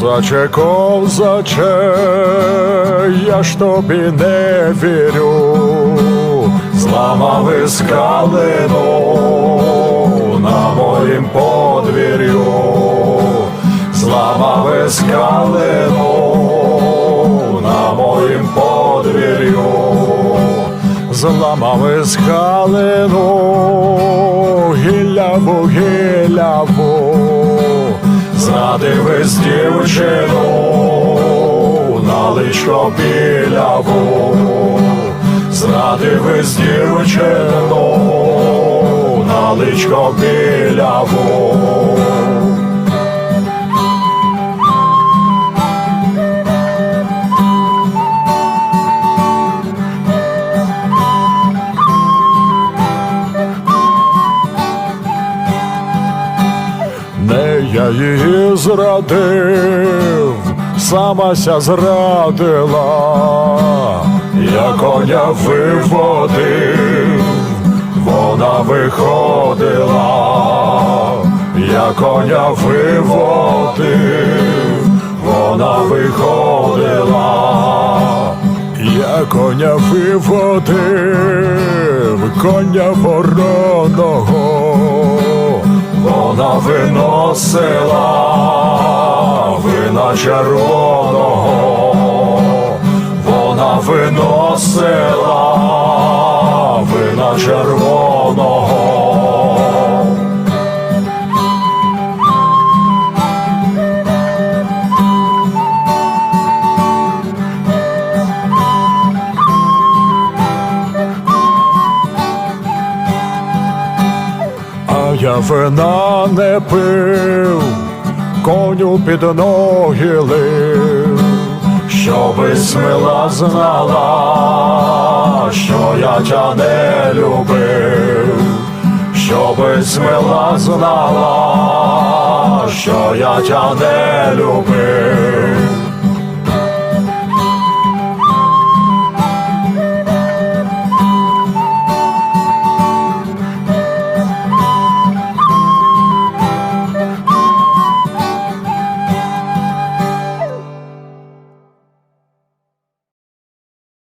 Козаче, козаче, я ж тобі не вірю, зламав із калину на моїм подвір'ю, зламав із на моїм подвір'ю, зламав із калину гіляву, гіляву. Зрадив із дівчину на личко біляву, зрадив із дівчину на личко біляву. Я її зрадив, самася зрадила, я коня виводив, вона виходила, я коня виводив, вона виходила. Я коня виводив, коня вороного, вона виносила вина червоного, вона виносила вина червоного. Я вина не пив, коню під ноги лив, щоби смила знала, що я тя не любив, щоби смила знала, що я тя не любив.